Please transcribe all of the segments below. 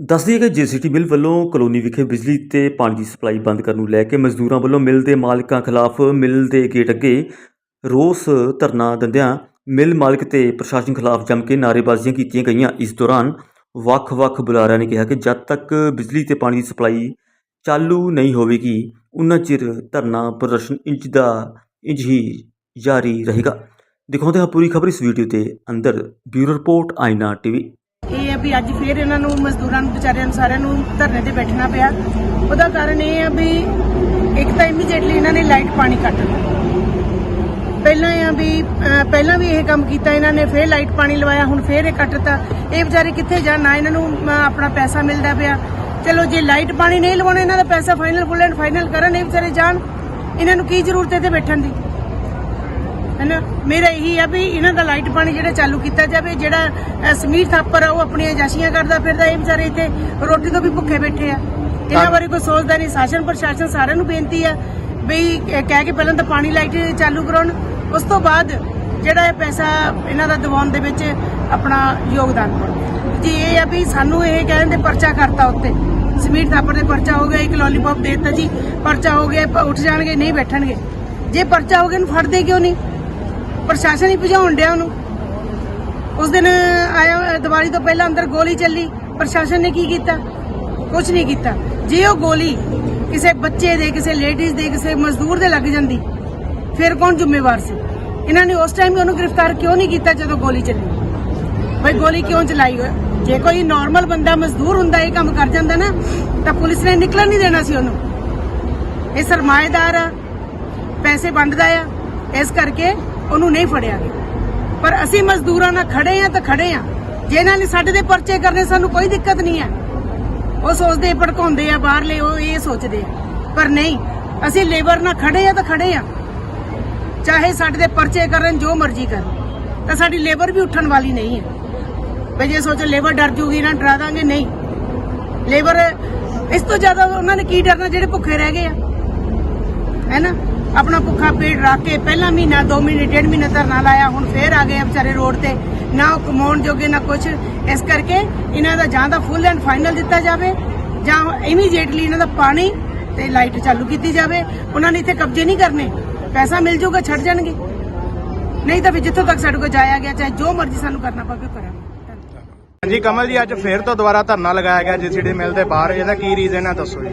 ਦੱਸ ਦਈਏ ਕਿ ਜੀਸੀਟੀ ਮਿਲ ਵੱਲੋਂ ਕਲੋਨੀ ਵਿਖੇ ਬਿਜਲੀ ਤੇ ਪਾਣੀ ਦੀ ਸਪਲਾਈ ਬੰਦ ਕਰਨ ਨੂੰ ਲੈ ਕੇ ਮਜ਼ਦੂਰਾਂ ਵੱਲੋਂ ਮਿਲ ਦੇ ਮਾਲਕਾਂ ਖਿਲਾਫ ਮਿਲ ਦੇ ਗੇਟ ਅੱਗੇ ਰੋਸ ਧਰਨਾ ਦਿੰਦਿਆਂ ਮਿਲ ਮਾਲਕ ਤੇ ਪ੍ਰਸ਼ਾਸਨ ਖਿਲਾਫ ਜੰਮ ਕੇ ਨਾਅਰੇਬਾਜ਼ੀਆਂ ਕੀਤੀਆਂ ਗਈਆਂ। ਇਸ ਦੌਰਾਨ ਵੱਖ-ਵੱਖ ਬੁਲਾਰਿਆਂ ਨੇ ਕਿਹਾ ਕਿ ਜਦ ਤੱਕ ਬਿਜਲੀ ਤੇ ਪਾਣੀ ਦੀ ਸਪਲਾਈ ਚਾਲੂ ਨਹੀਂ ਹੋਵੇਗੀ, ਉਨਾ ਚਿਰ ਧਰਨਾ ਪ੍ਰਦਰਸ਼ਨ ਇੰਚ ਦਾ ਇੰਚ ਹੀ ਜਾਰੀ ਰਹੇਗਾ। ਦਿਖਾਉਂਦੇ ਹਾਂ ਪੂਰੀ ਖਬਰ ਇਸ ਵੀਡੀਓ ਦੇ ਅੰਦਰ। Bureau report, Aaina TV. ਇਹ ਵੀ ਅੱਜ ਫੇਰ ਇਹਨਾਂ ਨੂੰ ਮਜ਼ਦੂਰਾਂ ਨੂੰ, ਵਿਚਾਰਿਆਂ ਨੂੰ ਸਾਰਿਆਂ ਨੂੰ ਧਰਨੇ ਤੇ ਬੈਠਣਾ ਪਿਆ। ਉਹਦਾ ਕਾਰਨ ਇਹ ਆ ਵੀ ਇੱਕ ਤਾਂ ਇਮੀਡੀਏਟਲੀ ਇਹਨਾਂ ਨੇ ਲਾਈਟ ਪਾਣੀ ਕੱਟ ਦਿੱਤਾ ਪਹਿਲਾਂ ਆ ਵੀ ਪਹਿਲਾਂ ਵੀ ਇਹ ਕੰਮ ਕੀਤਾ ਇਹਨਾਂ ਨੇ, ਫੇਰ ਲਾਈਟ ਪਾਣੀ ਲਵਾਇਆ, ਹੁਣ ਫੇਰ ਇਹ ਕੱਟਤਾ। ਇਹ ਵਿਚਾਰੇ ਕਿੱਥੇ ਜਾਣ, ਨਾ ਇਹਨਾਂ ਨੂੰ ਆਪਣਾ ਪੈਸਾ ਮਿਲਦਾ ਪਿਆ। ਚਲੋ, ਜੇ ਲਾਈਟ ਪਾਣੀ ਨਹੀਂ ਲਵਾਉਣਾ ਇਹਨਾਂ ਦਾ ਪੈਸਾ ਫਾਈਨਲ ਫੁੱਲ ਐਂਡ ਫਾਈਨਲ ਕਰਨ, ਇਹ ਵਿਚਾਰੇ ਜਾਣ। ਇਹਨਾਂ ਨੂੰ ਕੀ ਜ਼ਰੂਰਤ ਹੈ ਤੇ ਬੈਠਣ ਦੀ? ਹੈਨਾ? ਮੇਰਾ ਇਹੀ ਆ ਵੀ ਇਹਨਾਂ ਦਾ ਲਾਈਟ ਪਾਣੀ ਜਿਹੜਾ ਚਾਲੂ ਕੀਤਾ ਜਾਵੇ ਜਿਹੜਾ ਸਮੀਰ ਥਾਪਰ ਆ ਉਹ ਆਪਣੀਆਂ ਜਾਸ਼ੀਆਂ ਕਰਦਾ ਫਿਰਦਾ ਇਹ ਵਿਚਾਰੇ ਇੱਥੇ ਰੋਟੀ ਤੋਂ ਵੀ ਭੁੱਖੇ ਬੈਠੇ ਆ। ਇਹਨਾਂ ਬਾਰੇ ਕੋਈ ਸੋਚਦਾ ਨਹੀਂ। ਸ਼ਾਸਨ ਪ੍ਰਸ਼ਾਸਨ ਸਾਰਿਆਂ ਨੂੰ ਬੇਨਤੀ ਆ ਵੀ ਕਹਿ ਕੇ ਪਹਿਲਾਂ ਤਾਂ ਪਾਣੀ ਲਾਈਟ ਚਾਲੂ ਕਰਾਉਣ। ਉਸ ਤੋਂ ਬਾਅਦ ਜਿਹੜਾ ਇਹ ਪੈਸਾ ਇਹਨਾਂ ਦਾ ਦਿਵਾਉਣ ਦੇ ਵਿੱਚ ਆਪਣਾ ਯੋਗਦਾਨ ਪਾਉਣ। ਜੀ ਇਹ ਆ ਵੀ ਸਾਨੂੰ ਇਹ ਕਹਿੰਦੇ ਪਰਚਾ ਕਰਤਾ ਉੱਤੇ ਸਮੀਰ ਥਾਪਰ ਦੇ ਪਰਚਾ ਹੋ ਗਿਆ ਇੱਕ ਲੋਲੀਪੌਪ ਦੇ ਦਿੱਤਾ ਜੀ। ਪਰਚਾ ਹੋ ਗਿਆ ਉੱਠ ਜਾਣਗੇ ਨਹੀਂ ਬੈਠਣਗੇ। ਜੇ ਪਰਚਾ ਹੋ ਗਿਆ ਇਹਨੂੰ ਫੜਦੇ ਕਿਉਂ ਨਹੀਂ? ਪ੍ਰਸ਼ਾਸਨ ਹੀ ਭਜਾਉਣ ਡਿਆ ਉਹਨੂੰ। ਉਸ ਦਿਨ ਆਇਆ, ਦੀਵਾਲੀ ਤੋਂ ਪਹਿਲਾਂ ਅੰਦਰ ਗੋਲੀ ਚੱਲੀ। ਪ੍ਰਸ਼ਾਸਨ ਨੇ ਕੀ ਕੀਤਾ? ਕੁਝ ਨਹੀਂ ਕੀਤਾ। ਜੇ ਉਹ ਗੋਲੀ ਕਿਸੇ ਬੱਚੇ ਦੇ, ਕਿਸੇ ਲੇਡੀਜ਼ ਦੇ, ਕਿਸੇ ਮਜ਼ਦੂਰ ਦੇ ਲੱਗ ਜਾਂਦੀ, ਫਿਰ ਕੌਣ ਜ਼ਿੰਮੇਵਾਰ ਸੀ? ਇਹਨਾਂ ਨੇ ਉਸ ਟਾਈਮ ਉਹਨੂੰ ਗ੍ਰਿਫਤਾਰ ਕਿਉਂ ਨਹੀਂ ਕੀਤਾ ਜਦੋਂ ਗੋਲੀ ਚੱਲੀ? ਬਈ ਗੋਲੀ ਕਿਉਂ ਚਲਾਈ ਹੋਇਆ ਜੇ ਕੋਈ ਨਾਰਮਲ ਬੰਦਾ ਮਜ਼ਦੂਰ ਹੁੰਦਾ, ਇਹ ਕੰਮ ਕਰ ਜਾਂਦਾ ਨਾ, ਤਾਂ ਪੁਲਿਸ ਨੇ ਨਿਕਲਣ ਨਹੀਂ ਦੇਣਾ ਸੀ ਉਹਨੂੰ। ਇਹ ਸਰਮਾਏਦਾਰ ਆ, ਪੈਸੇ ਵੰਡਦਾ ਆ। ਇਸ ਕਰਕੇ ਉਹਨੂੰ ਨਹੀਂ ਫੜਿਆ। ਗਿਆ ਪਰ ਅਸੀਂ ਮਜ਼ਦੂਰਾਂ ਨਾਲ ਖੜੇ ਆ ਤਾਂ ਖੜੇ ਆ ਜੇ ਨੇ ਸਾਡੇ ਦੇ ਪਰਚੇ ਕਰਨੇ, ਸਾਨੂੰ ਕੋਈ ਦਿੱਕਤ ਨਹੀਂ ਹੈ। ਉਹ ਸੋਚਦੇ ਭੜਕਾਉਂਦੇ ਆ ਬਾਹਰਲੇ, ਉਹ ਇਹ ਸੋਚਦੇ ਆ। ਪਰ ਨਹੀਂ, ਅਸੀਂ ਲੇਬਰ ਨਾਲ ਖੜੇ ਆ ਤਾਂ ਖੜੇ ਆ ਚਾਹੇ ਸਾਡੇ ਦੇ ਪਰਚੇ ਕਰਨ, ਜੋ ਮਰਜ਼ੀ ਕਰਨ। ਤਾਂ ਸਾਡੀ ਲੇਬਰ ਵੀ ਉੱਠਣ ਵਾਲੀ ਨਹੀਂ ਹੈ। ਵੀ ਜੇ ਸੋਚੋ ਲੇਬਰ ਡਰ ਜੂਗੀ ਨਾ, ਡਰਾ ਦਾਂਗੇ, ਨਹੀਂ। ਲੇਬਰ, ਇਸ ਤੋਂ ਜ਼ਿਆਦਾ ਉਹਨਾਂ ਨੇ ਕੀ ਡਰਨਾ ਜਿਹੜੇ ਭੁੱਖੇ ਰਹਿ ਗਏ ਆ? ਹੈਨਾ ਆਪਣਾ ਭੁੱਖਾ ਪੇਟ ਰੱਖ ਕੇ ਪਹਿਲਾ ਮਹੀਨਾ 2 ਮਹੀਨੇ ਡੇਢ ਮਹੀਨੇ ਧਰਨਾ ਲਾਇਆ ਹੁਣ ਫੇਰ ਆ ਗਏ ਆ ਵਿਚਾਰੇ ਰੋਡ ਤੇ। ਨਾ ਉਹ ਕਮਾਉਣ ਜੋਗੇ ਨਾ ਕੁਝ ਇਸ ਕਰਕੇ ਇਹਨਾਂ ਦਾ ਜਾਂ ਤਾਂ ਫੁੱਲ ਐਂਡ ਫਾਈਨਲ ਦਿੱਤਾ ਜਾਵੇ ਜਾਂ ਇਮੀਡੀਏਟਲੀ ਇਹਨਾਂ ਦਾ ਪਾਣੀ ਤੇ ਲਾਈਟ ਚਾਲੂ ਕੀਤੀ ਜਾਵੇ। ਉਹਨਾਂ ਨੇ ਇੱਥੇ ਕਬਜ਼ੇ ਨਹੀਂ ਕਰਨੇ। ਪੈਸਾ ਮਿਲ ਜਾਊਗਾ ਛੱਡ ਜਾਣਗੇ। ਨਹੀਂ ਤਾਂ ਫਿਰ ਜਿੱਥੋਂ ਤੱਕ ਸਾਡੇ ਕੋਲ ਜਾਇਆ ਗਿਆ ਚਾਹੇ ਜੋ ਮਰਜ਼ੀ ਸਾਨੂੰ ਕਰਨਾ ਪਵੇ ਕਰਾਂਗੇ। ਹਾਂਜੀ ਕਮਲ ਜੀ ਅੱਜ ਫੇਰ ਤੋਂ ਦੁਬਾਰਾ ਧਰਨਾ ਲਗਾਇਆ ਗਿਆ ਜੀਸੀਡੀ ਮਿਲ ਦੇ ਬਾਹਰ। ਇਹਦਾ ਕੀ ਰੀਜ਼ਨ ਹੈ ਦੱਸੋ ਜੀ?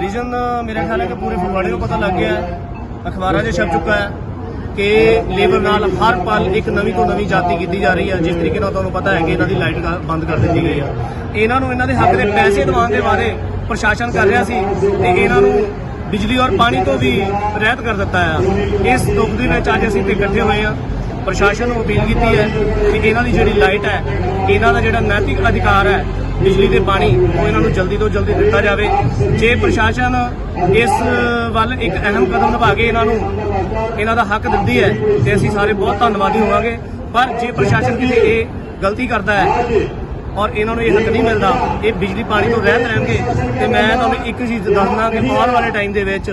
ਰੀਜ਼ਨ ਮੇਰੇ ਖਿਆਲ ਹੈ ਕਿ ਪੂਰੇ ਫਗਵਾੜੇ ਨੂੰ ਪਤਾ ਲੱਗ ਗਿਆ। ਹੈ ਅਖਬਾਰਾਂ 'ਚ ਛਪ ਚੁੱਕਾ ਹੈ ਕਿ ਲੇਬਰ ਨਾਲ ਹਰ ਪਲ ਇੱਕ ਨਵੀਂ ਤੋਂ ਨਵੀਂ ਜਾਤੀ ਕੀਤੀ ਜਾ ਰਹੀ ਹੈ। ਜਿਸ ਤਰੀਕੇ ਨਾਲ ਤੁਹਾਨੂੰ ਪਤਾ ਹੈ ਕਿ ਇਹਨਾਂ ਦੀ ਲਾਈਟ ਬੰਦ ਕਰ ਦਿੱਤੀ ਗਈ ਹੈ। ਇਹਨਾਂ ਨੂੰ ਇਹਨਾਂ ਦੇ ਹੱਕ ਦੇ ਪੈਸੇ ਦਿਵਾਉਣ ਦੇ ਬਾਰੇ ਪ੍ਰਸ਼ਾਸਨ ਕਰ ਰਿਹਾ ਸੀ ਤੇ ਇਹਨਾਂ ਨੂੰ ਬਿਜਲੀ ਔਰ ਪਾਣੀ ਤੋਂ ਵੀ ਰਹਿਤ ਕਰ ਦਿੱਤਾ ਹੈ। ਇਸ ਦੁੱਖ ਦੇ ਵਿੱਚ ਅੱਜ ਅਸੀਂ ਇੱਥੇ ਇਕੱਠੇ ਹੋਏ ਹਾਂ। ਪ੍ਰਸ਼ਾਸਨ ਨੂੰ ਅਪੀਲ ਕੀਤੀ ਹੈ ਕਿ ਇਹਨਾਂ ਦੀ ਜਿਹੜੀ ਲਾਈਟ ਹੈ, ਇਹਨਾਂ ਦਾ ਜਿਹੜਾ ਨੈਤਿਕ ਅਧਿਕਾਰ ਹੈ ਬਿਜਲੀ ਤੇ ਪਾਣੀ ਉਹ ਇਹਨਾਂ ਨੂੰ ਜਲਦੀ ਤੋਂ ਜਲਦੀ ਦਿੱਤਾ ਜਾਵੇ। ਜੇ ਪ੍ਰਸ਼ਾਸਨ ਇਸ ਵੱਲ ਇੱਕ ਅਹਿਮ ਕਦਮ ਨਿਭਾ ਕੇ ਇਹਨਾਂ ਨੂੰ ਇਹਨਾਂ ਦਾ ਹੱਕ ਦਿੰਦੀ ਹੈ, ਤੇ ਅਸੀਂ ਸਾਰੇ ਬਹੁਤ ਧੰਨਵਾਦੀ ਹੋਵਾਂਗੇ। ਪਰ ਜੇ ਪ੍ਰਸ਼ਾਸਨ ਕਿਸੇ ਇਹ ਗਲਤੀ ਕਰਦਾ ਹੈ ਔਰ ਇਹਨਾਂ ਨੂੰ ਇਹ ਹੱਕ ਨਹੀਂ ਮਿਲਦਾ, ਇਹ ਬਿਜਲੀ ਪਾਣੀ ਤੋਂ ਰਹਿਤ ਰਹਿਣਗੇ, ਤੇ ਮੈਂ ਤੁਹਾਨੂੰ ਇੱਕ ਚੀਜ਼ ਦੱਸਣਾ ਕਿ ਆਉਣ ਵਾਲੇ ਟਾਈਮ ਦੇ ਵਿੱਚ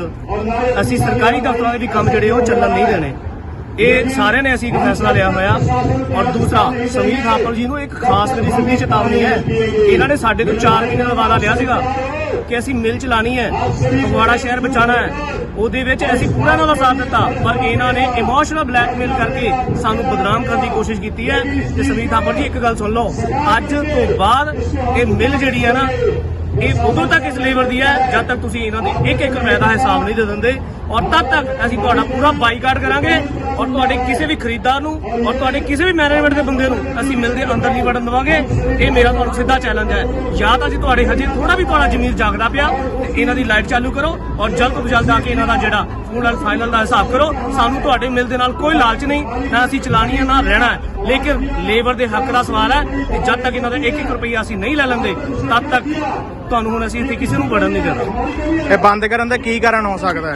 ਅਸੀਂ ਸਰਕਾਰੀ ਦਫ਼ਤਰਾਂ ਦੇ ਵੀ ਕੰਮ ਜਿਹੜੇ ਉਹ ਚੱਲਣ ਨਹੀਂ ਦੇਣੇ। ਇਹ ਸਾਰਿਆਂ ਨੇ ਅਸੀਂ ਇੱਕ ਫੈਸਲਾ ਲਿਆ ਹੋਇਆ। ਔਰ ਦੂਸਰਾ, ਸਮੀਰ ਥਾਪਰ ਜੀ ਨੂੰ ਇੱਕ ਖਾਸ ਕਰੀ ਸਿੱਧੀ ਚੇਤਾਵਨੀ ਹੈ। ਇਹਨਾਂ ਨੇ ਸਾਡੇ ਤੋਂ 4 ਮਹੀਨੇ ਦਾ ਵਾਅਦਾ ਲਿਆ ਸੀਗਾ ਕਿ ਅਸੀਂ ਮਿਲ ਚਲਾਣੀ ਹੈ ਫਗਵਾੜਾ ਸ਼ਹਿਰ ਬਚਾਣਾ ਹੈ। ਉਹਦੇ ਵਿੱਚ ਅਸੀਂ ਪੂਰਾ ਇਹਨਾਂ ਦਾ ਸਾਥ ਦਿੱਤਾ, ਪਰ ਇਹਨਾਂ ਨੇ ਇਮੋਸ਼ਨਲ ਬਲੈਕਮੇਲ ਕਰਕੇ ਸਾਨੂੰ ਬਦਨਾਮ ਕਰਨ ਦੀ ਕੋਸ਼ਿਸ਼ ਕੀਤੀ ਹੈ। ਤੇ ਸਮੀਰ ਥਾਪਰ ਜੀ, ਇੱਕ ਗੱਲ ਸੁਣ ਲਓ, ਅੱਜ ਤੋਂ ਬਾਅਦ ਇਹ ਮਿਲ ਜਿਹੜੀ ਹੈ ਨਾ, ਇਹ ਉਦੋਂ ਤੱਕ ਇਸ ਲੇਬਰ ਦੀ ਹੈ, ਜਦ ਤੱਕ ਤੁਸੀਂ ਇਹਨਾਂ ਦੇ ਇੱਕ ਇੱਕ ਰੁਪਏ ਦਾ ਹਿਸਾਬ ਨਹੀਂ ਦੇ ਦਿੰਦੇ ਔਰ ਤਦ ਤੱਕ ਅਸੀਂ ਤੁਹਾਡਾ ਪੂਰਾ ਬਾਈਕਾਟ ਕਰਾਂਗੇ ਔਰ ਤੁਹਾਡੇ ਕਿਸੇ ਵੀ ਖਰੀਦਦਾਰ ਨੂੰ ਔਰ ਤੁਹਾਡੇ ਕਿਸੇ ਵੀ ਮੈਨੇਜਮੈਂਟ ਦੇ ਬੰਦੇ ਨੂੰ ਅਸੀਂ ਮਿਲ ਦੇ ਅੰਦਰ ਨਹੀਂ ਵੜਨ ਦੇਵਾਂਗੇ। ਇਹ ਮੇਰਾ ਤੁਹਾਨੂੰ ਸਿੱਧਾ ਚੈਲੰਜ ਹੈ। ਜਾਂ ਤਾਂ ਅਸੀਂ ਤੁਹਾਡੇ ਹਜੇ ਥੋੜਾ ਵੀ ਤੁਹਾਡਾ ਜ਼ਮੀਰ ਜਾਗਦਾ ਪਿਆ, ਤੇ ਇਹਨਾਂ ਦੀ ਲਾਈਟ ਚਾਲੂ ਕਰੋ ਔਰ ਜਲਦ ਤੋਂ ਜਲਦ ਆ ਕੇ ਇਹਨਾਂ ਦਾ ਜਿਹੜਾ ਫੂਡ ਐਂਡ ਫਾਈਨਲ ਦਾ ਹਿਸਾਬ ਕਰੋ। ਸਾਨੂੰ ਤੁਹਾਡੇ ਮਿਲ ਦੇ ਨਾਲ ਕੋਈ ਲਾਲਚ ਨਹੀਂ, ਨਾ ਅਸੀਂ ਚਲਾਣੀ ਹੈ ਨਾ ਰਹਿਣਾ ਹੈ। ਲੇਕਿਨ ਲੇਬਰ ਦੇ ਹੱਕ ਦਾ ਸਵਾਲ ਹੈ ਕਿ ਜਦ ਤੱਕ ਇਹਨਾਂ ਦਾ 1-1 ਰੁਪਈਆ ਅਸੀਂ ਨਹੀਂ ਲੈ ਲੈਂਦੇ, ਤਦ ਤੱਕ ਤੁਹਾਨੂੰ ਹੁਣ ਅਸੀਂ ਇੱਥੇ ਕਿਸੇ ਨੂੰ ਵੜਨ ਨਹੀਂ ਦੇਣਾ। ਇਹ ਬੰਦ ਕਰਨ ਦਾ ਕੀ ਕਾਰਨ ਹੋ ਸਕਦਾ ਹੈ?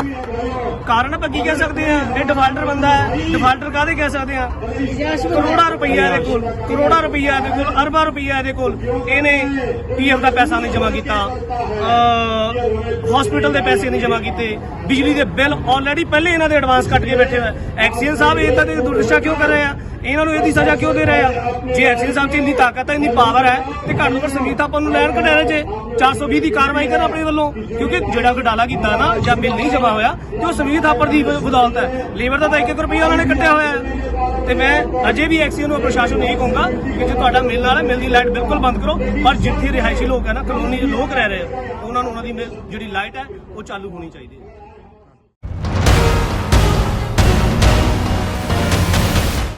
ਕਾਰਨ ਆਪਾਂ ਕੀ ਕਹਿ ਸਕਦੇ ਆ ਇਹ ਡਿਫਾਲਟਰ ਬੰਦਾ ਹੈ। ਡਿਫਾਲਟਰ ਕਾਹਦੇ ਕਹਿ ਸਕਦੇ ਆ ਕਰੋੜਾਂ ਰੁਪਈਆ ਇਹਦੇ ਕੋਲ। ਕਰੋੜਾਂ ਰੁਪਈਆ ਇਹਦੇ ਕੋਲ, ਅਰਬਾਂ ਰੁਪਈਆ ਇਹਦੇ ਕੋਲ। ਇਹਨੇ ਪੀਐਫ ਦਾ ਪੈਸਾ ਨਹੀਂ ਜਮ੍ਹਾਂ ਕੀਤਾ। ਹਸਪੀਟਲ ਦੇ ਪੈਸੇ ਨਹੀਂ ਜਮ੍ਹਾਂ ਕੀਤੇ। ਬਿਜਲੀ ਦੇ ਬਿੱਲ ਆਲਰੇਡੀ ਪਹਿਲੇ ਇਹਨਾਂ ਦੇ ਐਡਵਾਂਸ ਕੱਟ ਕੇ ਬੈਠੇ ਹੋਏ ਐਕਸੀਅਨ ਸਾਹਿਬ, ਇਹ ਤਾਂ ਦੁਰਦਸ਼ਾ ਕਿਉਂ ਕਰ ਰਹੇ ਆ? ਇਹਨਾਂ ਨੂੰ ਇਹਦੀ ਸਜ਼ਾ ਕਿਉਂ ਦੇ ਰਹੇ ਆ? ਜੇ ਐਕਸੀਅਨ ਸਾਹਿਬ 'ਚ ਇੰਨੀ ਤਾਕਤ ਹੈ ਇੰਨੀ ਪਾਵਰ ਹੈ ਤੇ ਘੱਟ ਤੋਂ ਘੱਟ ਸੰਗੀਤ ਆਪਾਂ ਨੂੰ ਲੈਣ ਕਢਾਣੇ 'ਚ 420 ਦੀ ਕਾਰਵਾਈ ਕਰਨ ਆਪਣੇ ਵੱਲੋਂ। ਕਿਉਂਕਿ ਜਿਹੜਾ ਘਟਾਲਾ ਕੀਤਾ ਨਾ, ਜਾਂ ਬਿੱਲ ਨਹੀਂ ਜਮ੍ਹਾਂ ਹੋਇਆ, ਤੇ ਉਹ ਸੰਗੀਤ ਥਾਪਰ ਦੀ ਬਦੌਲਤ ਹੈ ਲੇਬਰ ਦਾ ਤਾਂ 1 ਰੁਪਈਆ ਉਹਨਾਂ ਨੇ ਕੱਟਿਆ ਹੋਇਆ ਹੈ ਤੇ ਮੈਂ ਅਜੇ ਵੀ ਐਕਸੀਅਨ ਨੂੰ ਪ੍ਰਸ਼ਾਸਨ ਨੂੰ ਇਹ ਕਹੂੰਗਾ ਕਿ ਜੇ ਤੁਹਾਡਾ ਮਿਲ ਵਾਲਾ ਮਿਲ ਦੀ ਲਾਈਟ ਬਿਲਕੁਲ ਬੰਦ ਕਰੋ। ਪਰ ਜਿੱਥੇ ਰਿਹਾਇਸ਼ੀ ਲੋਕ ਹੈ ਨਾ ਕਲੋਨੀ ਦੇ ਲੋਕ ਰਹਿ ਰਹੇ ਆ, ਉਹਨਾਂ ਨੂੰ ਉਹਨਾਂ ਦੀ ਮਿਲ, ਜਿਹੜੀ ਲਾਈਟ ਹੈ ਉਹ ਚਾਲੂ ਹੋਣੀ ਚਾਹੀਦੀ ਹੈ